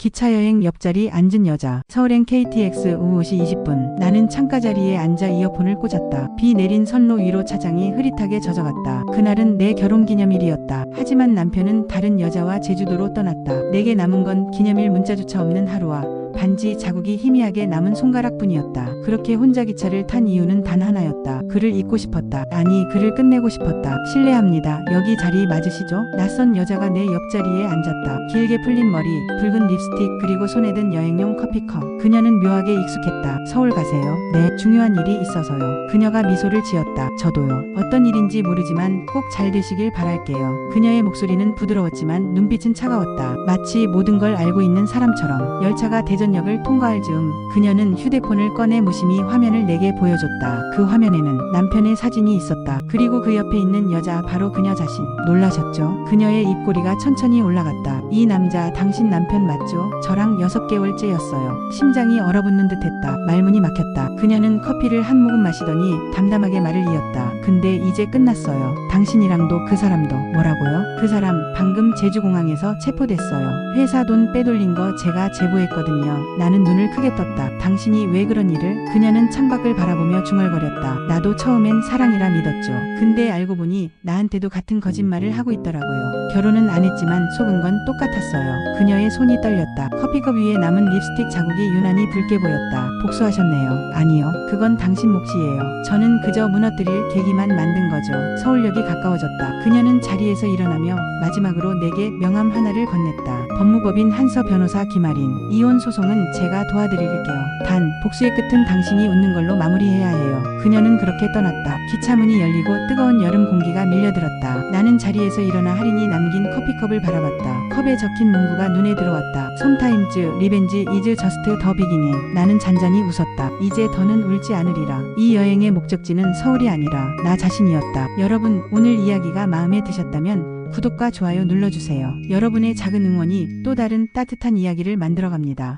기차여행 옆자리 앉은 여자. 서울행 KTX 오후 5시 20분. 나는 창가 자리에 앉아 이어폰을 꽂았다. 비 내린 선로 위로 차장이 흐릿하게 젖어갔다. 그날은 내 결혼 기념일이었다. 하지만 남편은 다른 여자와 제주도로 떠났다. 내게 남은 건 기념일 문자조차 없는 하루와 반지 자국이 희미하게 남은 손가락뿐이었다. 그렇게 혼자 기차를 탄 이유는 단 하나였다. 그를 잊고 싶었다. 아니, 그를 끝내고 싶었다. 실례합니다. 여기 자리 맞으시죠? 낯선 여자가 내 옆자리에 앉았다. 길게 풀린 머리, 붉은 립스틱, 그리고 손에 든 여행용 커피컵. 그녀는 묘하게 익숙했다. 서울 가세요? 네, 중요한 일이 있어서요. 그녀가 미소를 지었다. 저도요. 어떤 일인지 모르지만 꼭 잘 되시길 바랄게요. 그녀의 목소리는 부드러웠지만 눈빛은 차가웠다. 마치 모든 걸 알고 있는 사람처럼. 열차가 대전역을 통과할 즈음 그녀는 휴대폰을 꺼내 무심히 화면을 내게 보여줬다. 그 화면에는 남편의 사진이 있었다. 그리고 그 옆에 있는 여자 바로 그녀 자신. 놀라셨죠? 그녀의 입꼬리가 천천히 올라갔다. 이 남자 당신 남편 맞죠? 저랑 6개월째였어요. 심장이 얼어붙는 듯 했다. 말문이 막혔다. 그녀는 커피를 한 모금 마시더니 담담하게 말을 이었다. 근데 이제 끝났어요. 당신이랑도 그 사람도 뭐라고요? 그 사람 방금 제주공항에서 체포됐어요. 회사 돈 빼돌린 거 제가 제보했거든요. 나는 눈을 크게 떴다. 당신이 왜 그런 일을? 그녀는 창밖을 바라보며 중얼거렸다. 나도 처음엔 사랑이라 믿었죠. 근데 알고 보니 나한테도 같은 거짓말을 하고 있더라고요. 결혼은 안 했지만 속은 건 똑같았어요. 그녀의 손이 떨렸다. 커피컵 위에 남은 립스틱 자국이 유난히 붉게 보였다. 복수하셨네요. 아니요. 그건 당신 몫이에요. 저는 그저 무너뜨릴 계기만 만든 거죠. 서울역이 가까워졌다. 그녀는 자리에서 일어나며 마지막으로 내게 명함 하나를 건넸다. 법무법인 한서 변호사 김아린. 이혼 소송은 제가 도와드릴게요. 단, 복수의 끝은 당신이 웃는 걸로 마무리해야 해요. 그녀는 그렇게 떠났다. 기차 문이 열리고 뜨거운 여름 공기가 밀려들었다. 나는 자리에서 일어나 할인이 남긴 커피컵을 바라봤다. 컵에 적힌 문구가 눈에 들어왔다. 솜타임즈, 리벤지, 이즈 저스트 더 비기닝. 나는 잔잔히 웃었다. 이제 더는 울지 않으리라. 이 여행의 목적지는 서울이 아니라 나 자신이었다. 여러분, 오늘 이야기가 마음에 드셨다면 구독과 좋아요 눌러주세요. 여러분의 작은 응원이 또 다른 따뜻한 이야기를 만들어갑니다.